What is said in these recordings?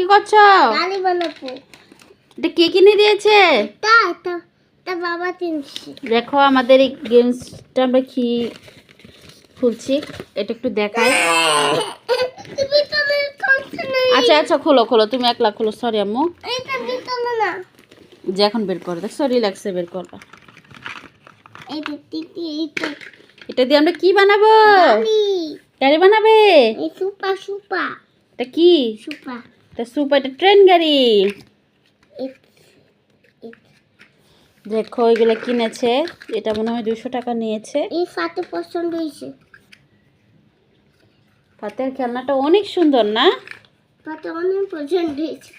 কি করছ? ডালি বানাবো এটা কে কিনে দিয়েছে? তা তা তা বাবা কিনছে। দেখো আমাদের এই গেমসটা আমরা কি খুলছি এটা একটু দেখাই আচ্ছা আচ্ছা খোলো খোলো তুমি একলা খোলো সরি আম্মু। যে এখন বের করে দেখ সরি লাগছে বের করবা। এটা দিয়ে আমরা কি বানাবো? ডালি বানাবে? এই সুপা সুপা। এটা কি? সুপা। এটা সুপ এটা ট্রেন গাড়ি। দেখো এগুলো কিনেছে। এটা মনে হয় দুশো টাকা নিয়েছে। এই ফাতে পছন্দ হয়েছে। পাতের খেলনাটা অনেক সুন্দর না? ফাতে অনেক পছন্দ হয়েছে।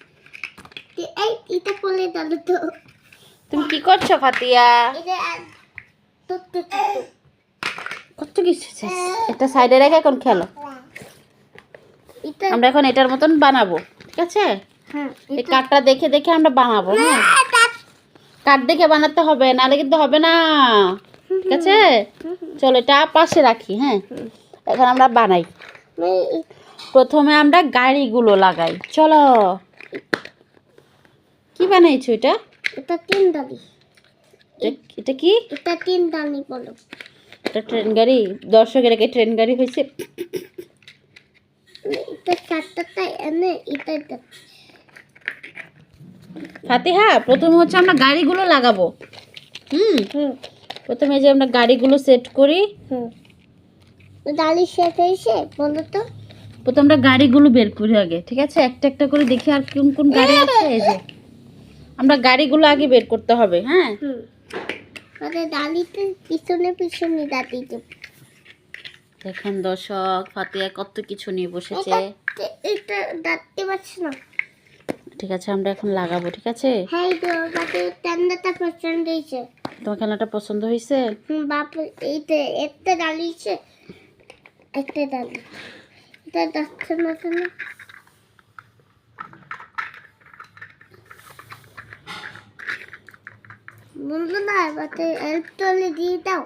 তো এই এটা করলে দাদা তো। তুমি কি করছ ফাতিয়া কত কিছু এটা সাইডে রেখে এখন খেলো। এটা আমরা এখন এটার মতন বানাবো। ঠিক আছে? হ্যাঁ এই কাঠটা দেখে দেখে আমরা বানাবো হ্যাঁ? কাঠ দেখে বানাতে হবে নাহলে কিন্তু হবে না। ঠিক আছে? চলো এটা পাশে রাখি হ্যাঁ? এখন আমরা বানাই। প্রথমে আমরা গাড়িগুলো লাগাই। চলো। কি বানাইছো এটা? এটা তিন এটা- কি? এটা তিন ডালি বলো। এটা ট্রেন গাড়ি। দর্শকের ট্রেন গাড়ি হয়েছে। এটা চারটা এনে এটা এটা ফাতিহা প্রথমে হচ্ছে আমরা গাড়িগুলো লাগাবো। হুম? হুম। প্রথমে যে আমরা গাড়িগুলো সেট করি। হুম। ডালি শেষ হয়েছে বলো তো প্রথমে আমরা গাড়িগুলো বের করি আগে ঠিক আছে? একটা একটা করে দেখি আর কোন কোন গাড়ি আছে এই যে। আমরা গাড়িগুলো আগে বের করতে হবে হ্যাঁ? হুম। মানে ডালিতে পিছনে পিছনে দাঁড়িয়ে দেখুন দর্শক ফাতিয়া কত কিছু নিয়ে বসেছে। এটা পারছে না ঠিক আছে আমরা এখন লাগাবো ঠিক আছে? হ্যাঁ এই তো বাকি ঠান্ডাটা পছন্দ হয়েছে। তোমার খেলাটা পছন্দ হয়েছে? বাপ একটা ডালিছে একটা ডালি। এটা যাচ্ছে না কেন? বন্ধু না বাতে হেল্প টলে দিয়ে দাও।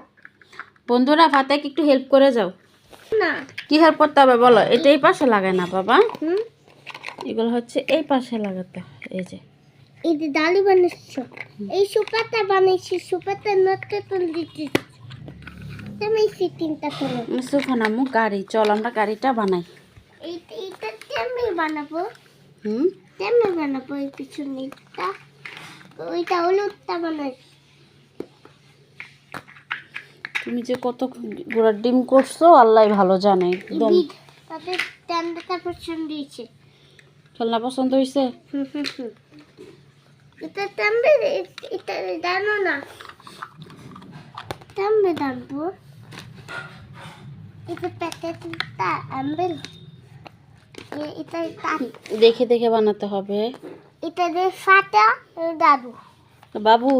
বন্ধুরা একটু হেল্প করে যাও। কি হেল্প করতে হবে বলো? এটা এই পাশে লাগায় না বাবা। হুম। এগুলো হচ্ছে এই পাশে লাগাতে এই যে। এই যে ডালি বানাচ্ছ এই সুপাটা বানাইছি সুপাটা নটকে তুলে দিচ্ছি তুমি এই সিটিংটা করো। সুফানামু গাড়ি চল আমরা গাড়িটা বানাই। এইটা এইটা তেমনি বানাবো। হুম? তেমনি বানাবো এই পিছনেটা ওইটা হলুদটা বানাই তুমি যে কত গোড়ার ডিম করছ আল্লাহ ভালো জানে একদম। খেলনা পছন্দ হয়েছে? এটা তেমনি এটা জানো না। এটা প্যাকেটটা দেখে দেখে বানাতে হবে। এটা দিয়ে ফাটা দাদু বাবু